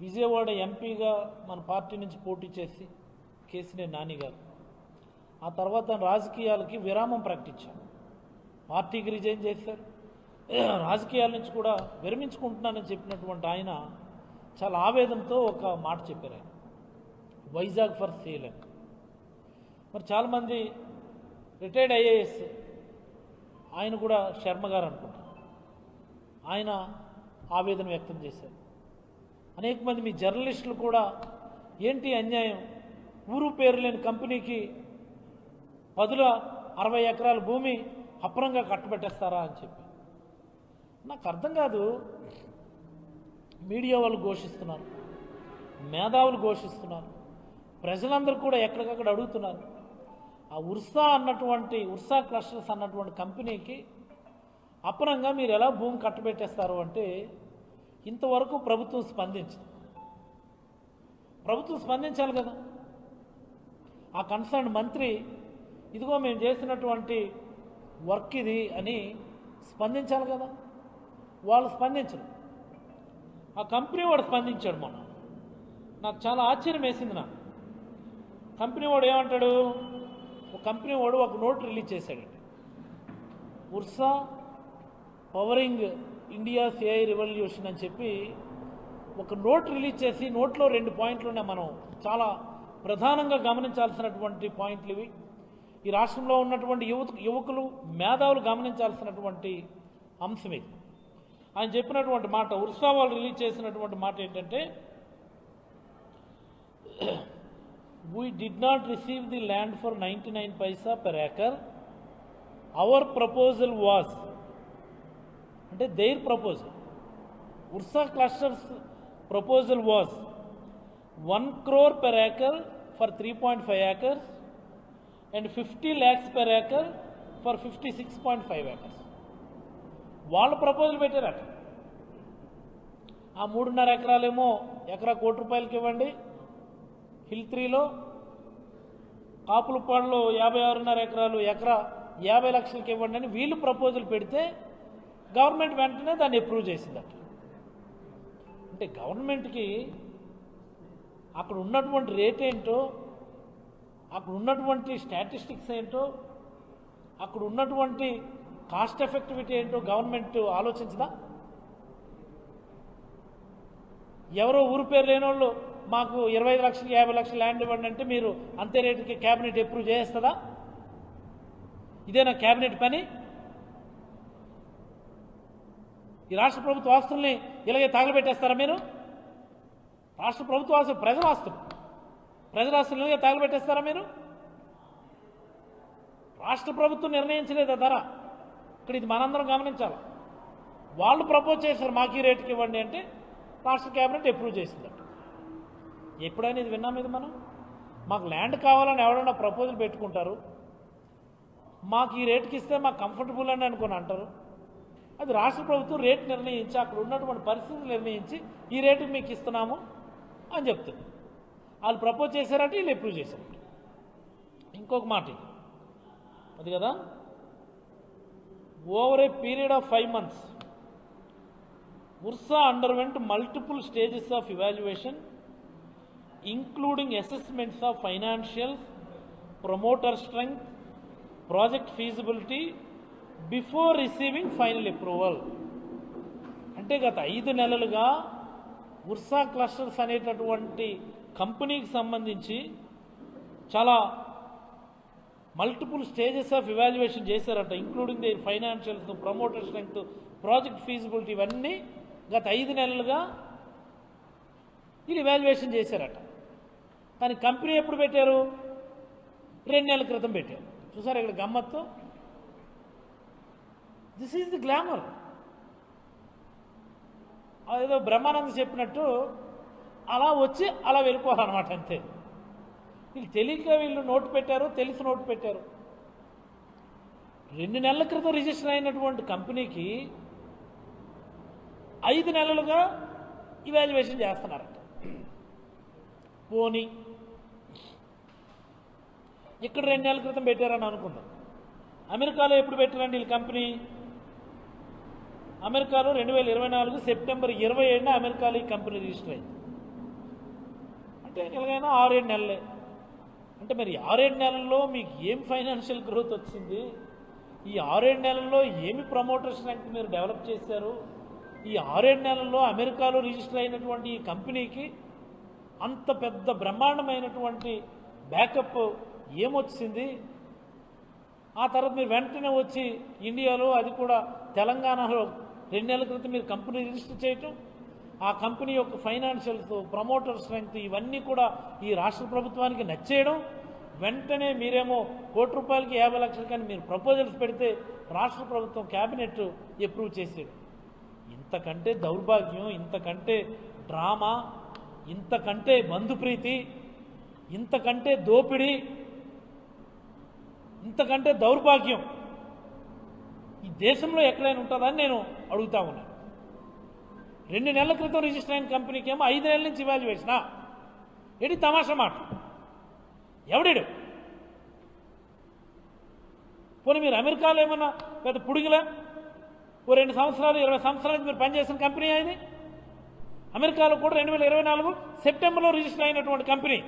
విజయవాడ ఎంపీగా మన పార్టీ నుంచి పోటీ చేసి కేసినేని నాని గారు. ఆ తర్వాత రాజకీయాలకి విరామం ప్రకటించారు. పార్టీకి రిజైన్ చేశారు. రాజకీయాల నుంచి కూడా విరమించుకుంటున్నానని చెప్పినటువంటి ఆయన చాలా ఆవేదనతో ఒక మాట చెప్పారు ఆయన. వైజాగ్ ఫర్ సేల్ అని. మరి చాలామంది రిటైర్డ్ ఐఏఎస్ ఆయన కూడా శర్మ గారు అనుకుంటారు. ఆయన ఆవేదన వ్యక్తం చేశారు. అనేక మంది మీ జర్నలిస్టులు కూడా ఏంటి అన్యాయం? ఊరు పేరు లేని కంపెనీకి పదుల అరవై ఎకరాల భూమి అప్రంగా కట్టబెట్టేస్తారా అని చెప్పి నాకు అర్థం కాదు. మీడియా వాళ్ళు ఘోషిస్తున్నారు. మేధావులు ఘోషిస్తున్నారు. ప్రజలందరూ కూడా ఎక్కడికక్కడ అడుగుతున్నారు. ఆ ఉర్సా అన్నటువంటి ఉర్సా క్లస్టర్స్ అన్నటువంటి కంపెనీకి అపరంగా మీరు ఎలా భూమి కట్టబెట్టేస్తారు అంటే ఇంతవరకు ప్రభుత్వం స్పందించింది. ప్రభుత్వం స్పందించాలి కదా. ఆ కన్సర్న్ మంత్రి ఇదిగో మేము చేసినటువంటి వర్క్ ఇది అని స్పందించాలి కదా. వాళ్ళు స్పందించరు. ఆ కంపెనీ వాడు స్పందించాడు మొన్న. నాకు చాలా ఆశ్చర్యం వేసింది నాకు. కంపెనీ వాడు ఏమంటాడు? ఒక కంపెనీ వాడు ఒక నోట్ రిలీజ్ చేశాడండి Ursa powering India AI revolution అని చెప్పి ఒక నోట్ రిలీజ్ చేసి నోట్లో రెండు పాయింట్లు ఉన్నాయి మనం చాలా ప్రధానంగా గమనించాల్సినటువంటి పాయింట్లు ఇవి. ఈ రాష్ట్రంలో ఉన్నటువంటి యువత యువకులు మేధావులు గమనించాల్సినటువంటి అంశం ఇది. ఆయన చెప్పినటువంటి మాట ఉర్సా వాళ్ళు రిలీజ్ చేసినటువంటి మాట ఏంటంటే we did not receive the land for ninety nine paisa per acre our proposal was అంటే their proposal Ursa clusters proposal was one crore per acre for three point five acres and fifty lakhs per acre for fifty six point five acres వాళ్ళు proposal పెట్టారట. ఆ మూడున్నర ఎకరాలేమో ఎకరా కోటి రూపాయలకి ఇవ్వండి. Hill త్రీలో కాపులపాడులో యాభై ఆరున్నర ఎకరాలు ఎకరా యాభై లక్షలకి ఇవ్వండి అని వీళ్ళు ప్రపోజల్ పెడితే గవర్నమెంట్ వెంటనే దాన్ని అప్రూవ్ చేసిందట. అంటే గవర్నమెంట్కి అక్కడ ఉన్నటువంటి రేట్ ఏంటో అక్కడ ఉన్నటువంటి స్టాటిస్టిక్స్ ఏంటో అక్కడ ఉన్నటువంటి కాస్ట్ ఎఫెక్టివిటీ ఏంటో గవర్నమెంట్ ఆలోచించదా? ఎవరో ఊరు పేరు లేని వాళ్ళు మాకు ఇరవై లక్షలు యాభై లక్షలు ల్యాండ్ ఇవ్వండి అంటే మీరు అంతే రేటుకి క్యాబినెట్ అప్రూవ్ చేస్తుందా ఇదేనా క్యాబినెట్ పని? ఈ రాష్ట్ర ప్రభుత్వ ఆస్తుల్ని ఇలాగే తగలబెట్టేస్తారా మీరు? రాష్ట్ర ప్రభుత్వ ఆస్తులు ప్రజల ఆస్తులు. ప్రజల ఆస్తులు ఇలాగే తగలబెట్టేస్తారా మీరు? రాష్ట్ర ప్రభుత్వం నిర్ణయించలేదా ధర? ఇక్కడ ఇది మనందరం గమనించాలి. వాళ్ళు ప్రపోజ్ చేశారు మాకు ఈ రేటుకి ఇవ్వండి అంటే రాష్ట్ర క్యాబినెట్ అప్రూవ్ చేసిందట. ఎప్పుడైనా ఇది విన్నాం ఇది మనం? మాకు ల్యాండ్ కావాలని ఎవరైనా ప్రపోజల్ పెట్టుకుంటారు. మాకు ఈ రేటుకి ఇస్తే మాకు కంఫర్టబుల్ అని అనుకుని అంటారు. అది రాష్ట్ర ప్రభుత్వం రేట్ నిర్ణయించి అక్కడ ఉన్నటువంటి పరిస్థితులు నిర్ణయించి ఈ రేటుకి మీకు ఇస్తున్నాము అని చెప్తుంది. వాళ్ళు ప్రపోజ్ చేశారంటే వీళ్ళు అప్రూవ్ చేశారు ఇంకొక మాట అది కదా? Over a period of five months Ursa underwent multiple stages of evaluation including assessments of financials promoter strength project feasibility before receiving final approval అంటే గత ఐదు నెలలుగా ఉర్సా క్లస్టర్స్ అనేటటువంటి కంపెనీకి సంబంధించి చాలా మల్టిపుల్ స్టేజెస్ ఆఫ్ ఇవాల్యుయేషన్ చేశారట including the financials promoter strength project feasibility ఇవన్నీ గత ఐదు నెలలుగా వీళ్ళు ఇవాల్యుయేషన్ చేశారట. కానీ కంపెనీ ఎప్పుడు పెట్టారు? రెండు నెలల క్రితం పెట్టారు. చూసారు ఇక్కడ గమ్మత్తు? దిస్ ఈజ్ ది గ్లామర్ అదేదో బ్రహ్మానంద చెప్పినట్టు అలా వచ్చి అలా వెళ్ళిపోవాలన్నమాట అంతే. వీళ్ళు తెలియక వీళ్ళు నోటు పెట్టారు తెలిసి నోటు పెట్టారు. రెండు నెలల క్రితం రిజిస్టర్ అయినటువంటి కంపెనీకి ఐదు నెలలుగా ఇవాల్యుయేషన్ చేస్తున్నారట. పోనీ ఇక్కడ రెండు నెలల క్రితం పెట్టారని అనుకుందాం. అమెరికాలో ఎప్పుడు పెట్టారండి వీళ్ళ కంపెనీ? అమెరికాలో రెండు వేల ఇరవై నాలుగు సెప్టెంబర్ ఇరవై ఏడున అమెరికాలో ఈ కంపెనీ రిజిస్టర్ అయింది. అంటే ఎలాగైనా ఆరేడు నెలలే. అంటే మరి ఆరేడు నెలల్లో మీకు ఏం ఫైనాన్షియల్ గ్రోత్ వచ్చింది? ఈ ఆరేడు నెలల్లో ఏమి ప్రమోటర్స్ స్ట్రెంగ్త్ మీరు డెవలప్ చేశారు? ఈ ఆరేడు నెలల్లో అమెరికాలో రిజిస్టర్ అయినటువంటి ఈ కంపెనీకి అంత పెద్ద బ్రహ్మాండమైనటువంటి బ్యాకప్ ఏమొచ్చింది? ఆ తర్వాత మీరు వెంటనే వచ్చి ఇండియాలో అది కూడా తెలంగాణలో రెండు నెలల క్రితం మీరు కంపెనీ రిజిస్టర్ చేయటం ఆ కంపెనీ యొక్క ఫైనాన్షియల్స్ ప్రమోటర్ స్ట్రెంగ్త్ ఇవన్నీ కూడా ఈ రాష్ట్ర ప్రభుత్వానికి నచ్చేయడం. వెంటనే మీరేమో కోటి రూపాయలకి యాభై లక్షలు కానీ మీరు ప్రపోజల్స్ పెడితే రాష్ట్ర ప్రభుత్వం క్యాబినెట్ అప్రూవ్ చేసేది. ఇంతకంటే దౌర్భాగ్యం ఇంతకంటే డ్రామా ఇంతకంటే బంధుప్రీతి ఇంతకంటే దోపిడీ ఇంతకంటే దౌర్భాగ్యం. ఈ దేశంలో ఎక్కడైనా ఉంటుందని నేను అడుగుతా ఉన్నాను. రెండు నెలల క్రితం రిజిస్టర్ అయిన కంపెనీకి ఏమో ఐదు నెలల నుంచి ఇవాల్యుయేషనా ఏడి తమాషా మాట? ఎవడాడు? పోనీ మీరు అమెరికాలో ఏమన్నా పెద్ద పుడిగిలా? ఓ రెండు సంవత్సరాలు ఇరవై సంవత్సరాల నుంచి మీరు పనిచేసిన కంపెనీ అయింది అమెరికాలో కూడా రెండు వేల ఇరవై నాలుగు సెప్టెంబర్లో రిజిస్టర్ అయినటువంటి కంపెనీ.